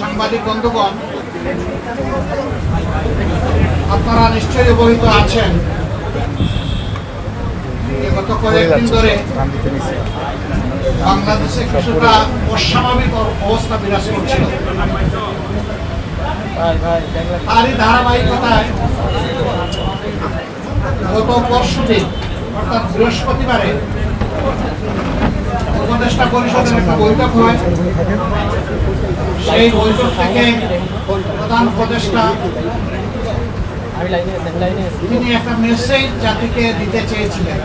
সাংবাদিক বন্ধুগণ আপনারা নিশ্চয়ই অবহিত আছেন। গত কয়েকদিন ধরে বাংলাদেশে কিছুটা অস্বাভাবিক অবস্থা বিরাজ করছিল। তারই ধারাবাহিকতায় গত পরশু দিন অর্থাৎ বৃহস্পতিবারে উপদেষ্টা পরিষদের একটা বৈঠক হয়। সেই বৈঠক থেকে প্রধান উপদেষ্টা তিনি একটা মেসেজ জাতিকে দিতে চেয়েছিলেন।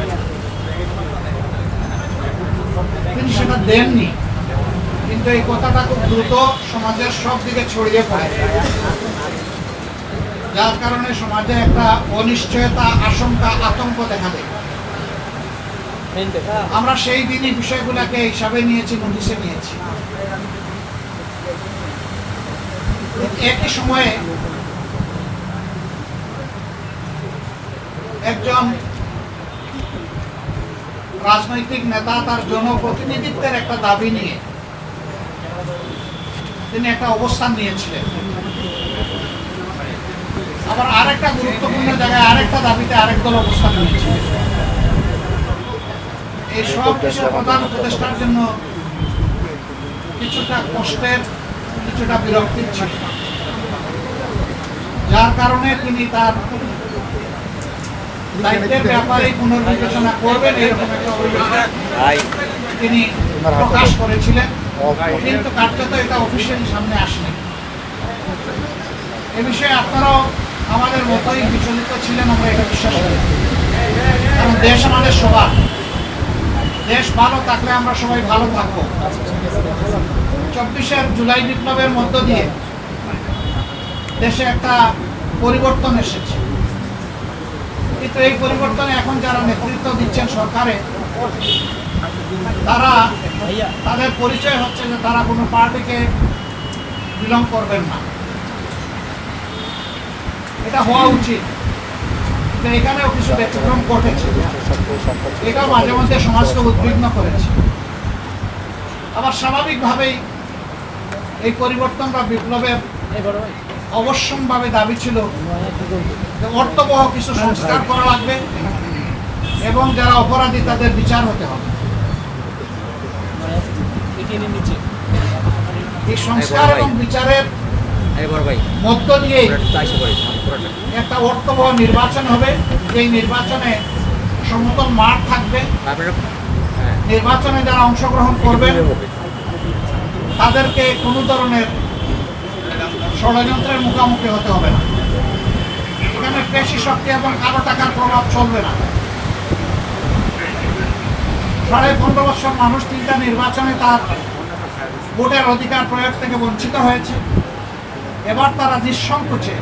তিনি সেটা দেননি। কিন্তু এই কথাটা খুব দ্রুত সমাজের সব দিকে ছড়িয়ে পড়ে। যার কারণে সমাজে একটা অনিশ্চয়তা, আশঙ্কা, আতঙ্ক দেখা দেয়। আমরা সেই দিনই বিষয়গুলোকে হিসাবে নিয়েছি, নোটিশে নিয়েছি। একই সময়ে একজন রাজনৈতিক নেতা, তার জনপ্রতিনিধিত্বের একটা দাবি নিয়ে তিনি একটা অবস্থান নিয়েছিলেন। আবার আরেকটা গুরুত্বপূর্ণ জায়গায় আরেকটা দাবিতে আরেক দল অবস্থান নিয়েছিলেন এই সব প্রধান উপদেষ্টার জন্য কিছুটা কষ্টের কিছুটা বিরক্তির ছিল। যার কারণে তিনি তার দায়িত্বের ব্যাপারে পুনর্বিবেচনা করবেন এরকম একটা অভিযোগ তিনি প্রকাশ করেছিলেন। কিন্তু কার্যত এটা অফিসিয়ালি সামনে আসেনি। এ বিষয়ে আপনারাও আমাদের মতোই বিচলিত ছিলেন আমরা এটা বিশ্বাস করি। কারণ দেশ আমাদের সবার। দেশ ভালো থাকলে আমরা সবাই ভালো থাকব। চব্বিশের জুলাই বিপ্লবের মধ্য দিয়ে দেশে একটা পরিবর্তন এসেছে। কিন্তু এই পরিবর্তনে এখন যারা নেতৃত্ব দিচ্ছেন সরকারে, তারা তাদের পরিচয় হচ্ছে যে তারা কোনো পার্টিকে বিলং করবেন না। এটা হওয়া উচিত। কিন্তু এখানেও কিছু ব্যতিক্রম ঘটেছে। এটাও মাঝে মধ্যে সমাজকে উদ্বিগ্ন করেছে। আবার স্বাভাবিকভাবেই এই পরিবর্তন বা বিপ্লবের অবশ্যমভাবে দাবি ছিল অর্থবহ কিছু সংস্কার করা লাগবে এবং যারা অপরাধী তাদের বিচার হতে হবে। এই সংস্কার এবং বিচারের মধ্য পুরোটা একটা অর্থবহ নির্বাচন হবে। যেই নির্বাচনে সমতল মাঠ থাকবে। হ্যাঁ। নির্বাচনে যারা অংশগ্রহণ করবেন তাদেরকে কোনো ধরনের ষড়যন্ত্রের মুখোমুখি হতে হবে না। এখানে পেশি শক্তি এবং কালো টাকার প্রভাব চলবে না। সাড়ে পনেরো বছর মানুষ তিনটা নির্বাচনে তার ভোটের অধিকার প্রয়োগ থেকে বঞ্চিত হয়েছে। এবার তারা নিঃসংকোচে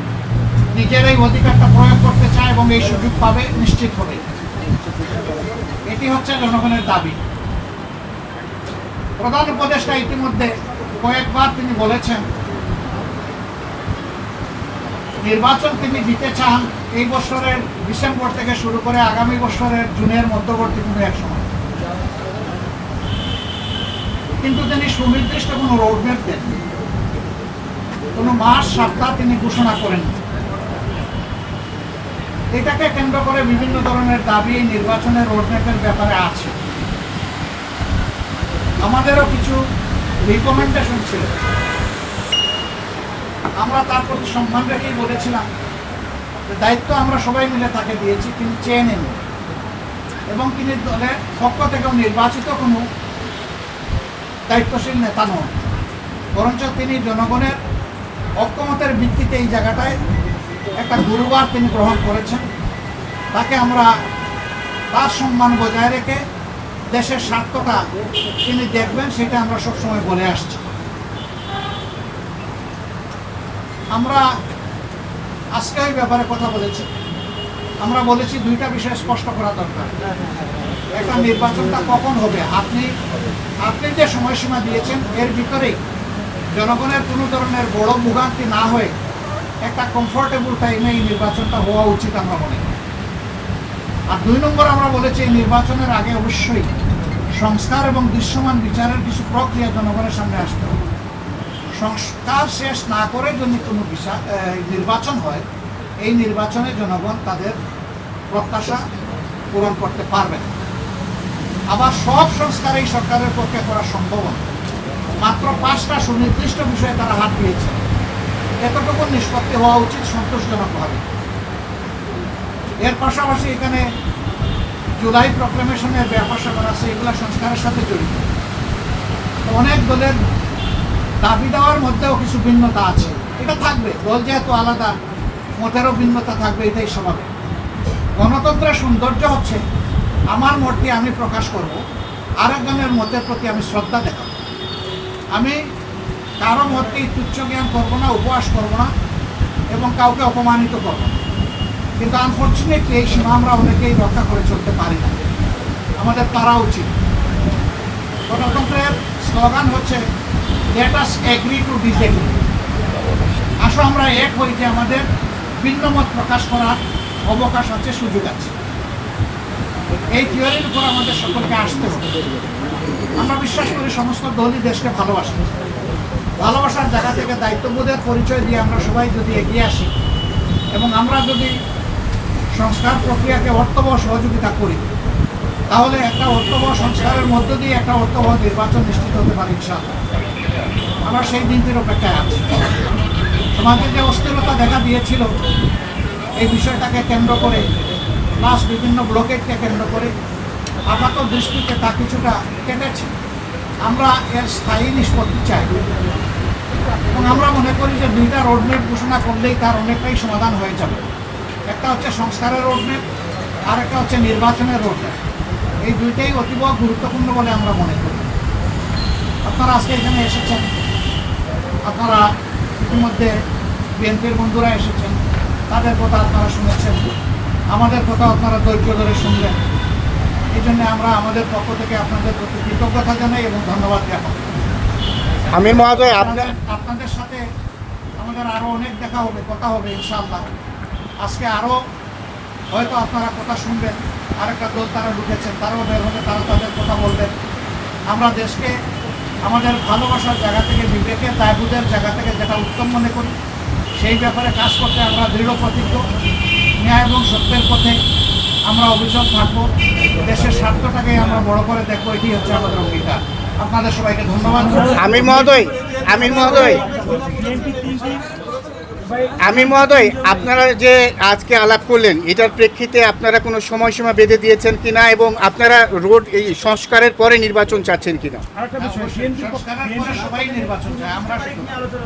নিজের এই অধিকারটা প্রয়োগ করতে চায় এবং এই সুযোগ পাবে নিশ্চিত হবে এটি হচ্ছে জনগণের দাবি। প্রধান উপদেষ্টা ইতিমধ্যে কয়েকবার তিনি বলেছেন, নির্বাচন তিনি দিতে চান এই বছরের ডিসেম্বর থেকে শুরু করে আগামী বছরের জুনের মধ্যবর্তী কোনো এক সময়। কিন্তু তিনি সুনির্দিষ্ট কোনো রোডম্যাপ দেন কোনো মাস, সপ্তাহ তিনি ঘোষণা করেন এটাকে কেন্দ্র করে বিভিন্ন ধরনের দাবি নির্বাচনের রোডম্যাপের ব্যাপারে আছে। আমাদেরও কিছু রিকমেন্ডেশন ছিল। আমরা তার প্রতি সম্মান রেখেই বলেছিলাম দায়িত্ব আমরা সবাই মিলে তাকে দিয়েছি, তিনি চেয়ে নেন। এবং তিনি দলের পক্ষ থেকেও নির্বাচিত কোনো দায়িত্বশীল নেতা নন। বরঞ্চ তিনি জনগণের ঐক্যমতের ভিত্তিতে এই জায়গাটায় একটা গুরুবার তিনি গ্রহণ করেছেন। তাকে আমরা তার সম্মান বজায় রেখে দেশের স্বার্থটা তিনি দেখবেন, সেটা আমরা সবসময় বলে আসছি। আমরা আজকে ওই ব্যাপারে কথা বলেছি। আমরা বলেছি দুইটা বিষয় স্পষ্ট করা দরকার। একটা নির্বাচনটা কখন হবে? আপনি আপনি যে সময়সীমা দিয়েছেন, এর ভিতরেই জনগণের কোনো ধরনের বড় ভোগান্তি না হয়ে একটা কমফোর্টেবল টাইমে এই নির্বাচনটা হওয়া উচিত আমরা মনে করি। আর দুই নম্বর আমরা বলেছি, এই নির্বাচনের আগে অবশ্যই সংস্কার এবং দৃশ্যমান বিচারের কিছু প্রক্রিয়া জনগণের সামনে আসতে হবে। সংস্কার শেষ না করে যদি কোনো বিষয় নির্বাচন হয়, এই নির্বাচনে জনগণ তাদের প্রত্যাশা পূরণ করতে পারবে আবার সব সংস্কার এই সরকারের পক্ষে করা সম্ভব না মাত্র পাঁচটা সুনির্দিষ্ট বিষয়ে তারা হাত দিয়েছে। এতটুকু নিষ্পত্তি হওয়া উচিত সন্তোষজনকভাবে এর পাশাপাশি এখানে জুলাই প্রক্লেমেশনের ব্যাপার স্যাপার আছে, এগুলো সংস্কারের সাথে জড়িত। অনেক দলের দাবি দেওয়ার মধ্যেও কিছু ভিন্নতা আছে। এটা থাকবে, দল যেহেতু আলাদা, মতেরও ভিন্নতা থাকবে, এটাই স্বাভাবিক। গণতন্ত্রের সৌন্দর্য হচ্ছে, আমার মতটি আমি প্রকাশ করব আরেকজনের মতের প্রতি আমি শ্রদ্ধা দেখাব। আমি কারও মতকে তুচ্ছ জ্ঞান করব না উপবাস করব না এবং কাউকে অপমানিত করব না। কিন্তু আনফর্চুনেটলি এই সীমা আমরা অনেকেই রক্ষা করে চলতে পারি না। আমাদের পারা উচিত। গণতন্ত্রের স্লোগান হচ্ছে let us agree to disagree আসো আমরা এক হই যে আমাদের ভিন্ন মত প্রকাশ করার অবকাশ আছে, সুযোগ আছে। এই থিওরির উপর আমাদের সকলকে আসতে হবে। আমরা বিশ্বাস করি সমস্ত দলই দেশকে ভালোবাসে। ভালোবাসার জায়গা থেকে দায়িত্ববোধের পরিচয় দিয়ে আমরা সবাই যদি এগিয়ে আসি এবং আমরা যদি সংস্কার প্রক্রিয়াকে অর্থবহ সহযোগিতা করি, তাহলে একটা অর্থবহ সংস্কারের মধ্য দিয়ে একটা অর্থবহ নির্বাচন নিশ্চিত হতে পারি ইনশাআল্লাহ। আমরা সেই দিনটির অপেক্ষায় আছি। সমাজে যে অস্থিরতা দেখা দিয়েছিল, এই বিষয়টাকে কেন্দ্র করে প্লাস বিভিন্ন ব্লকেটকে কেন্দ্র করে আপাত দৃষ্টিতে তা কিছুটা কেটেছে। আমরা এর স্থায়ী নিষ্পত্তি চাই। এবং আমরা মনে করি যে দুইটা রোডম্যাপ ঘোষণা করলেই তার অনেকটাই সমাধান হয়ে যাবে। একটা হচ্ছে সংস্কারের রোডম্যাপ আর একটা হচ্ছে নির্বাচনের রোডম্যাপ এই দুইটাই অতীব গুরুত্বপূর্ণ বলে আমরা মনে করি। আপনারা আজকে এখানে এসেছেন। আপনারা ইতিমধ্যে বিএনপির বন্ধুরা এসেছেন। তাদের কথা আপনারা শুনেছেন। আমাদের কথা আপনারা ধৈর্য ধরে শুনলেন এই জন্য আমরা আমাদের পক্ষ থেকে আপনাদের প্রতি কৃতজ্ঞতা জানাই এবং ধন্যবাদ জ্ঞাপন। আমির মহোদয় আপনার আপনাদের সাথে আমাদের আরও অনেক দেখা হবে কথা হবে ইনশাআল্লাহ। আজকে আরও হয়তো আপনারা কথা শুনবেন আরেকটা দল তারা ঢুকেছেন তারাও বের হবে তারা তাদের কথা বলবেন। আমরা দেশকে আমাদের ভালোবাসার জায়গা থেকে বিবেকের দায়বোধের জায়গা থেকে যেটা উত্তম মনে করি সেই ব্যাপারে কাজ করতে আমরা দৃঢ় প্রতিজ্ঞ ন্যায় এবং সত্যের পথে আমরা অভিযোগ থাকব। দেশের স্বার্থটাকে আমরা বড় করে দেখব এটি হচ্ছে আমাদের অঙ্গীকার। আপনাদের সবাইকে ধন্যবাদ। আমির মহোদয় আমির মহোদয়। আমির মহোদয় আপনারা যে আজকে আলাপ করলেন এটার প্রেক্ষিতে আপনারা কোনো সময়সীমা বেঁধে দিয়েছেন কিনা এবং আপনারা রোড এই সংস্কারের পরে নির্বাচন চাচ্ছেন কিনা? শুধু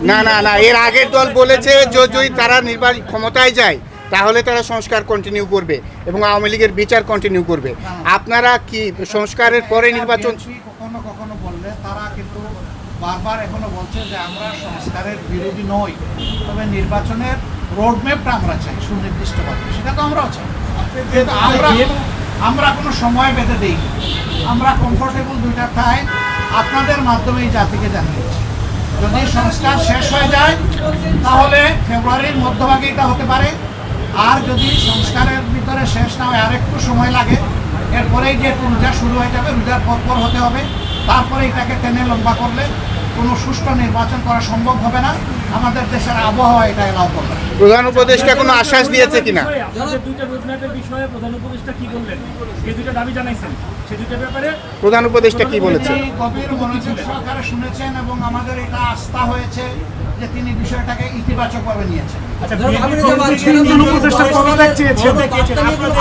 না না না এর আগের দল বলেছে যে যদি তারা নির্বাচন ক্ষমতায় যায় তাহলে তারা সংস্কার কন্টিনিউ করবে এবং আওয়ামী লীগের বিচার কন্টিনিউ করবে। আপনারা কি সংস্কারের পরে নির্বাচন কখনো কখনো বললে তারা কিন্তু বারবার এখনও বলছে যে আমরা সংস্কারের বিরোধী নই। তবে নির্বাচনের রোডম্যাপটা আমরা চাই সুনির্দিষ্টভাবে। সেটা তো আমরাও চাই। আমরা কোনো- আমরা কোনো সময় বেঁধে দিই আমরা কমফোর্টেবল দুইটা টাইম আপনাদের মাধ্যমে এই জাতিকে জানিয়েছি। যদি সংস্কার শেষ হয়ে যায় তাহলে ফেব্রুয়ারির মধ্যভাগে এটা হতে পারে। আর যদি সংস্কারের ভিতরে শেষ না হয় আরেকটু সময় লাগে। এরপরেই যে রোজা শুরু হয়ে যাবে রোজার পর পর হতে হবে। তারপরে এটাকে টেনে লম্বা করলে কোনো সুষ্ঠু নির্বাচন করা সম্ভব হবে না। আমাদের দেশের আবহাওয়া এটা এলাও করবে। প্রধান উপদেষ্টা কোনো আশ্বাস দিয়েছে কিনা? প্রধান উপদেষ্টা কি বললেন? সেই দুইটা জানাইছেন ব্যাপারে প্রধান উপদেষ্টা কি বলেছে? গভীর মনোযোগ সহকারে শুনেছেন এবং আমাদের এটা আস্থা হয়েছে যে তিনি বিষয়টাকে ইতিবাচকভাবে নিয়েছেন। আচ্ছা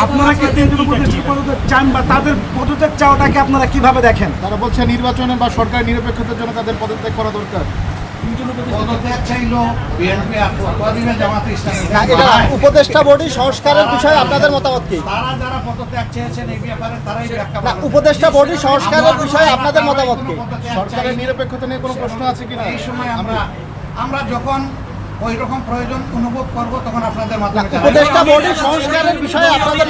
আপনারা কি তিনজন উপদেষ্টা পদত্যাগ চান? বা তাদের পদত্যাগ চাওয়াটাকে আপনারা কীভাবে দেখেন? তারা বলছে নির্বাচনে বা সরকার নিরপেক্ষতার জন্য তাদের পদত্যাগ করা দরকার। উপদেষ্টা বডি সংস্কারের বিষয়ে আপনাদের মতামত কি? তারা যারা পদত্যাগ চেয়েছেন এই ব্যাপারে তারাই ব্যাখ্যা না, পাবেন। উপদেষ্টা বডি সংস্কারের বিষয়ে আপনাদের মতামত কি? সরকারের নিরপেক্ষতা নিয়ে কোনো প্রশ্ন আছে কিনা? এই সময় আমরা আমরা যখন ওই রকম প্রয়োজন অনুভব করব তখন আপনাদের মাধ্যমে উপদেষ্টা বডি সংস্কারের বিষয়ে আপনাদের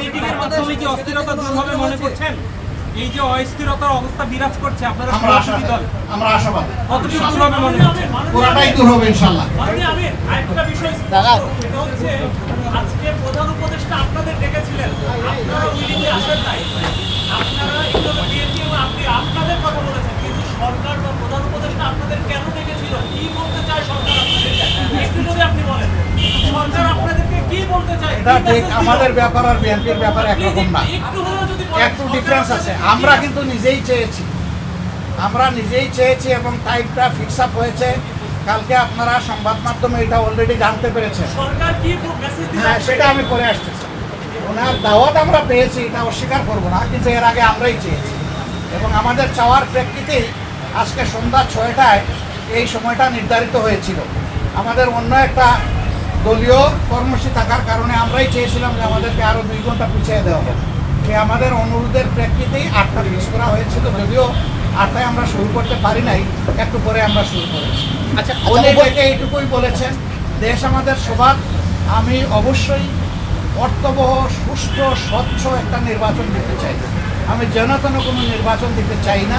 মিটিংয়ের মাধ্যমে কি অস্থিরতা দূর হবে মনে করছেন? এই যে অস্থিরতার অবস্থা বিরাজ করছে আপনারা আমরা আশাবাদী দল? আমরা আশাবাদী। কতটুকু দূর হবে মনে করছেন? পুরাটাই দূর হবে ইনশাল্লাহ আমি আমি আরেকটা বিষয় দাদা। সেটা হচ্ছে আজকে প্রধান উপদেষ্টা আপনাদের ডেকেছিলেন। আপনারা উইলিংলি আসেন নাই। আপনারা এগুলো বিএনপি এবং আপনি আপনাদের কথা বলেছেন কিন্তু সরকার বা প্রধান উপদেষ্টা আপনাদের কেন ডেকেছিল কি চাই ঠিক আমাদের ব্যাপার আর বিএনপির ব্যাপার একরকম না। একটু ডিফারেন্স আছে। আমরা কিন্তু নিজেই চেয়েছি। আমরা নিজেই চেয়েছি এবং টাইমটা ফিক্স আপ হয়েছে। কালকে আপনারা সংবাদ মাধ্যমে এটা অলরেডি জানতে পেরেছেন। হ্যাঁ সেটা আমি করে আসতেছি ওনার দাওয়াত আমরা পেয়েছি এটা অস্বীকার করব না কিন্তু এর আগে আমরাই চেয়েছি। এবং আমাদের চাওয়ার প্রেক্ষিতেই আজকে সন্ধ্যা ছয়টায় এই সময়টা নির্ধারিত হয়েছিল। আমাদের অন্য একটা দলীয় কর্মসূচি থাকার কারণে আমরাই চেয়েছিলাম যে আমাদেরকে আরও দুই ঘণ্টা পিছিয়ে দেওয়া এই আমাদের অনুরোধের প্রেক্ষিতেই আটটা ফিক্স করা হয়েছিল। যদিও আটটায় আমরা শুরু করতে পারি নাই একটু পরে আমরা শুরু করেছি। আচ্ছা উনি থেকে এইটুকুই বলেছেন দেশ আমাদের সবার। আমি অবশ্যই অর্থবহ সুষ্ঠু স্বচ্ছ একটা নির্বাচন দিতে চাই। আমি যেন তেন কোনো নির্বাচন দিতে চাই না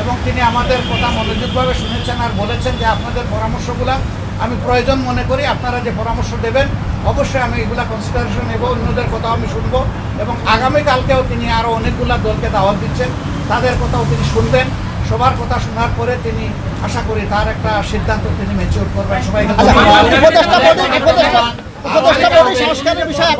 এবং তিনি আমাদের কথা মনোযোগভাবে শুনেছেন আর বলেছেন যে আপনাদের পরামর্শগুলো আমি প্রয়োজন মনে করি আপনারা যে পরামর্শ দেবেন অবশ্যই আমি এগুলা কনসিডারেশন নেব অন্যদের কথাও আমি শুনব এবং আগামীকালকেও তিনি আরও অনেকগুলা দলকে দাওয়াত দিচ্ছেন। তাদের কথাও তিনি শুনবেন। সবার কথা শোনার পরে তিনি আশা করি তার একটা সিদ্ধান্ত তিনি ম্যাচিওর করবেন। সবাইকে